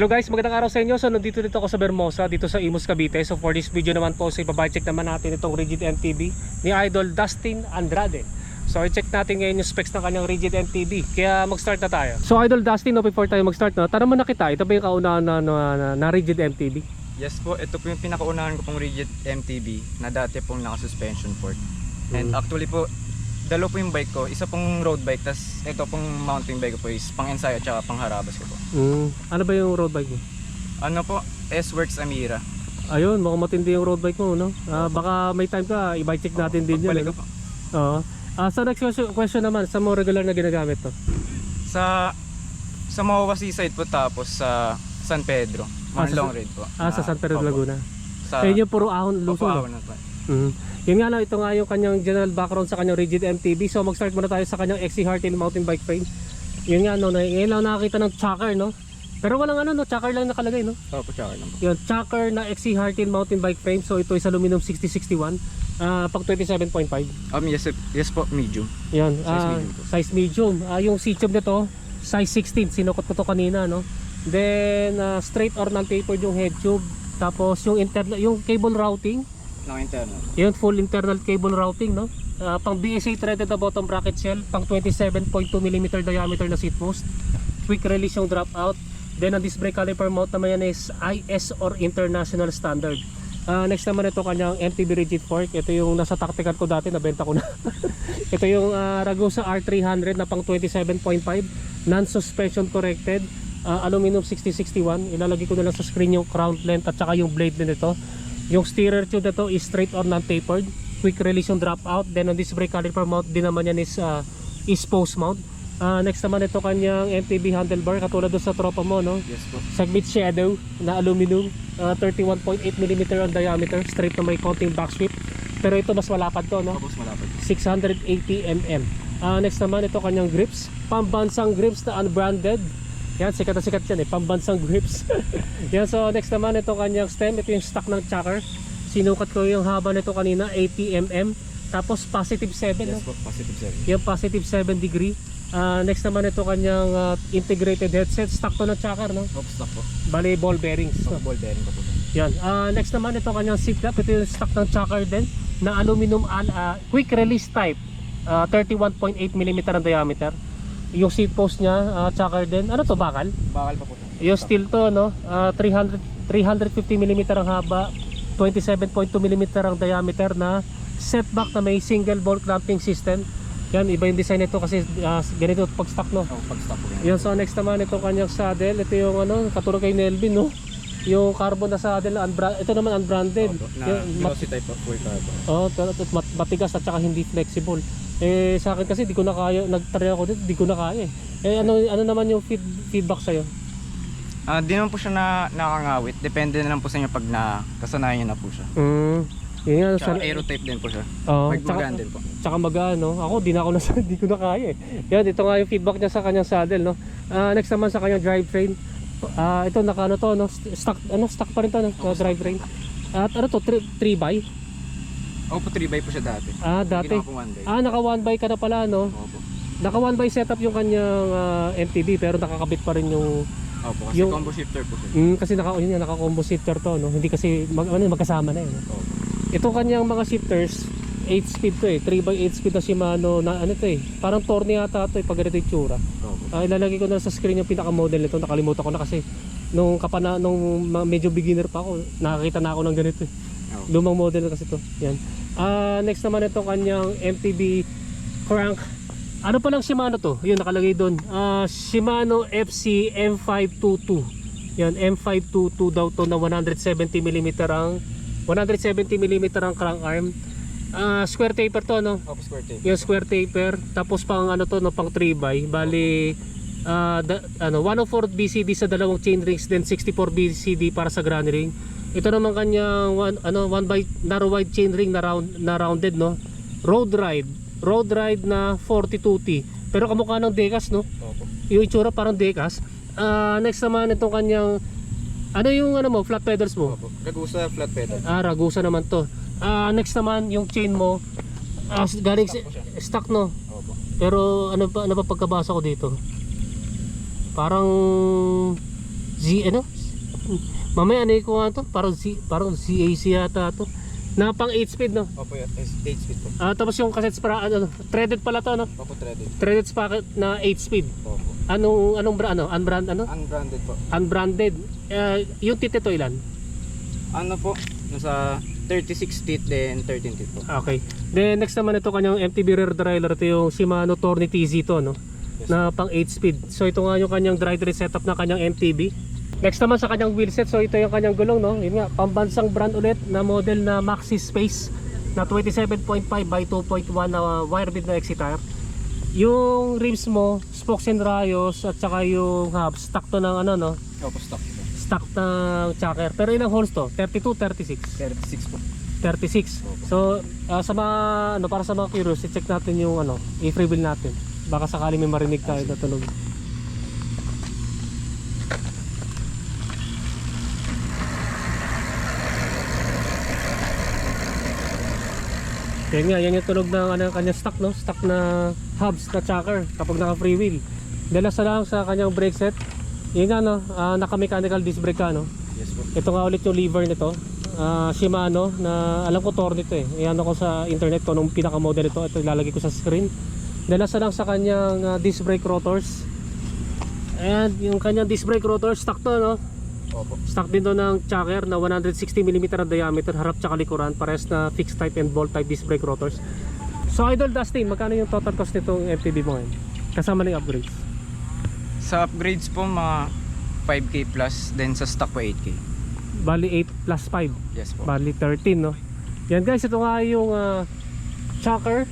Hello guys, magandang araw sa inyo. So nandito dito ako sa Bermosa, dito sa Imus Cavite. So for this video naman po, so ibabay check naman natin itong Rigid MTB ni Idol Dustin Andrade. So i-check natin ngayon yung specs ng kanyang Rigid MTB. Kaya mag-start na tayo. So Idol Dustin, no, before tayo mag-start, no, tanong mo na kita, ito ba yung kaunahan na, na, na, na Rigid MTB? Yes po, ito po yung pinakaunahan ko pong rigid MTB na dati pong naka-suspension fork. And Mm. actually po, dalawa po yung bike ko. Isa pong road bike, tas ito pong mountain bike ko po is pang ensayo at pang harabas ko po. Mm. Ano ba yung road bike mo? Ano po, S-Works Amira. Ayun, mukhang matindi yung road bike mo, no? Ah, baka may time ka, i-bike check natin din yun. Pagbalik Ano? ko po. Oo. Ah, sa next question, question naman, sa mo regular na ginagamit to? Sa sa Mawawa Seaside po tapos sa San Pedro. Ah, Mga sa- long raid po. Ah, sa San Pedro opo. Laguna. Sa Ayun yung puro ahon, Opo, lusong. no? ahon na po. Mhm. Yun nga lang, ito nga yung kanyang general background sa kanyang rigid MTB. So mag-start muna tayo sa kanyang XC Hartin mountain bike frame. Yun nga, no, na- ngayon lang nakakita ng chakar, no? Pero walang ano, no, chakar lang nakalagay, no? Opo, tsaka lang po. Yun, chakar na XC Hartin mountain bike frame. So ito is aluminum 6061, ah pag 27.5. Um, yes, yes po, medium. Yan, Size ah, medium po. size medium. Ah, yung C-tube nito, size 16, sinukot ko to kanina, no? Then ah, straight or non-tapered yung head tube. Tapos yung internal yung cable routing, Naka-internal. Yun, full internal cable routing, no? Ah, pang BSA threaded na bottom bracket shell, pang 27.2 mm diameter na seat post. Quick release yung dropout. Then ang disc brake caliper mount naman yan is IS or international standard. Ah, next naman ito kanyang MTB rigid fork. Ito yung nasa tactical ko dati, nabenta ko na. ito yung ah, Ragusa R300 na pang 27.5, non-suspension corrected, ah, aluminum 6061. Ilalagay ko na lang sa screen yung crown length at saka yung blade din ito. Yung steerer tube na to is straight or non-tapered. Quick release yung dropout. Then on this brake caliper mount din naman yan is, uh, is post mount. Ah, next naman ito kanyang MTB handlebar katulad doon sa tropa mo no. Yes po. Segment shadow na aluminum, ah, 31.8 mm ang diameter, straight na may konting back sweep. Pero ito mas malapad to no. Tapos malapad. 680 mm. Ah, next naman ito kanyang grips, pambansang grips na unbranded. Yan, sikat na sikat yan eh, pambansang grips. yan, so next naman ito kanyang stem, ito yung stock ng chakar. Sinukat ko yung haba nito kanina, 80 mm. Tapos positive 7, no? Yes po, positive 7. yung positive 7 degree. Ah, next naman ito kanyang ah, integrated headset, stock to ng chakar, no? Opo, stock po. Bali ball bearings, no? Stock ball bearing po. Yan. Ah, next naman ito kanyang seat cap. Ito yung stock ng chakar din na aluminum al- ah, quick release type. Ah, 31.8 mm ang diameter. Yung seat post niya, ah, chakar din. Ano to, bakal? Bakal pa po. Yung steel to, no? Ah, 300 350 mm ang haba, 27.2 mm ang diameter na setback na may single ball clamping system. Yan, iba yung design nito kasi ah, ganito pag stock, no? Oh, pag stock po yan. Yan, so next naman ito kanyang saddle. Ito yung ano, katulad kay Nelvin, no? Yung carbon na saddle, unbra- ito naman unbranded. Opo, na Yung mat- type of carbon. oh, matigas at saka hindi flexible. Eh sa akin kasi di ko na kaya, nag-try ako dito, di ko na kaya eh. Eh ano ano naman yung feed, feedback sa'yo? Ah, di naman po siya na nakangawit. Depende na lang po sa inyo pag nakasanayan niyo na po siya. Mm. Yun nga, Tsaka sa, aero type din po siya. oh, Mag tsaka, magaan din po. tsaka magano. Ako di na ako na di ko na kaya eh. Yan, ito nga yung feedback niya sa kanyang saddle, no. Ah, next naman sa kanyang drivetrain. Ah, ito naka ano to, no, stock ano stock pa rin to, no, na drivetrain. At ano to, 3 by? Opo, 3 by po siya dati. Ah, dati. Ginawa. Ah, naka 1 by ka na pala, no? Opo. Naka 1 by setup yung kanyang ah, MTB pero nakakabit pa rin yung Opo, kasi Yung- combo shifter po siya. mm, kasi naka yun nga, naka combo shifter to, no? Hindi kasi mag, ano, magkasama na yun. no? Opo. Ito kanyang mga shifters 8 speed to eh, 3 by 8 speed na Shimano na ano to eh, parang Torni yata to eh, pag ganito yung tsura. Opo. Ah, ilalagay ko na sa screen yung pinaka model nito, nakalimutan ko na kasi nung kapana nung ma- medyo beginner pa ako, nakakita na ako ng ganito eh. Opo. Lumang model kasi to. Yan. Ah, next naman ito kanyang MTB crank. Ano pa lang Shimano to? Yun nakalagay doon. Ah, Shimano FC M522. Yan, M522 daw to na 170 mm ang 170 mm ang crank arm. Ah, square taper to no. Opo, square tape. Yung square taper tapos pang ano to no pang 3 by bali ah, da- ano 104 BCD sa dalawang chain rings then 64 BCD para sa granny ring. Ito naman kanyang one, ano 1 by narrow wide chain ring na round na rounded no. Road ride, road ride na 42T. Pero kamukha ng Decas no. Opo. Yung itsura parang Decas. Ah, next naman itong kanyang ano yung ano mo, flat pedals mo? Opo. Ragusa flat pedal. Ah, Ragusa naman to. Ah, next naman yung chain mo. Ah, galing siya. stock no. Opo. Pero ano pa ano pa pagkabasa ko dito? Parang Z ano? Mamaya ano ko nga to? Parang Z, parang ZAC yata to. Na pang 8 speed no? Opo, 8 speed po. Ah, tapos yung cassettes para ano, threaded pala to no? Opo, threaded. Threaded sprocket na 8 speed. Opo. Anong anong brand ano? Unbrand ano? Unbranded po. Unbranded. Eh, yung tite to ilan? Ano po? Nasa 36 teeth then 13 teeth po. Okay. Then next naman ito kanyang MTB rear derailleur ito yung Shimano Torni TZ to no. Yes. Na pang 8 speed. So ito nga yung kanyang dry train setup na kanyang MTB. Next naman sa kanyang wheelset. So ito yung kanyang gulong no. Yun nga pambansang brand ulit na model na Maxi Space na 27.5 by 2.1 na wire bit na exit tire. Yung rims mo, spokes and rayos at saka yung hubs, stock to ng ano no, Opo, stock stock ng chucker. Pero ilang holes to? 32, 36. 36 po. 36. So, ah, sa mga ano para sa mga curious, i-check natin yung ano, i-free wheel natin. Baka sakali may marinig tayo na tunog. Yan nga, yan yung tunog ng ano, kanyang stock, no? Stock na hubs na chucker kapag naka free wheel. Dala sa lang sa kanyang brake set. Yun nga, no? ah, naka-mechanical disc brake ka, no? Yes po. Ito nga ulit yung lever nito. Ah, Shimano na alam ko torn ito eh. Iyan ko sa internet ko nung pinaka-model ito. Ito ilalagay ko sa screen. Dala sa lang sa kanyang ah, disc brake rotors. And yung kanyang disc brake rotors, stock to no? Opo. Stock din to ng chucker na 160mm na diameter, harap tsaka likuran. Pares na fixed type and bolt type disc brake rotors. So Idol Dustin, magkano yung total cost nitong MTB mo ngayon? Kasama ng upgrades. Sa upgrades po mga 5k plus then sa stock po 8k. Bali 8 plus 5. Yes po. Bali 13 no. Yan guys, ito nga yung uh, Chucker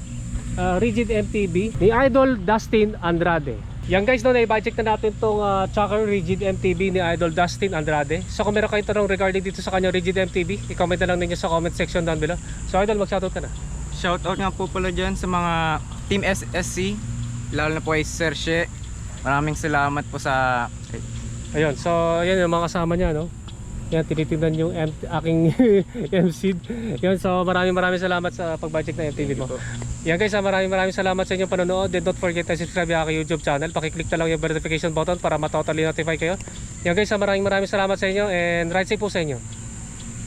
uh, Rigid MTB ni Idol Dustin Andrade. Yan guys, no, na-budget na natin tong uh, Chucker Rigid MTB ni Idol Dustin Andrade. So kung meron kayong tanong regarding dito sa kanyang Rigid MTB, i-comment na lang ninyo sa comment section down below. So Idol, mag-shoutout ka na. Shoutout nga po pala dyan sa mga Team SSC, lalo na po kay Sir She. Maraming salamat po sa Ayun, so yan yung mga kasama niya, no? Yan, tinitingnan yung M aking MC. Yan, so maraming maraming salamat sa pag-budget ng MTV mo. Yan guys, ah, maraming maraming salamat sa inyong panonood. And don't forget to subscribe aking YouTube channel. Pakiclick na lang yung notification button para matotally notify kayo. Yan guys, ah, maraming maraming salamat sa inyo and ride safe po sa inyo.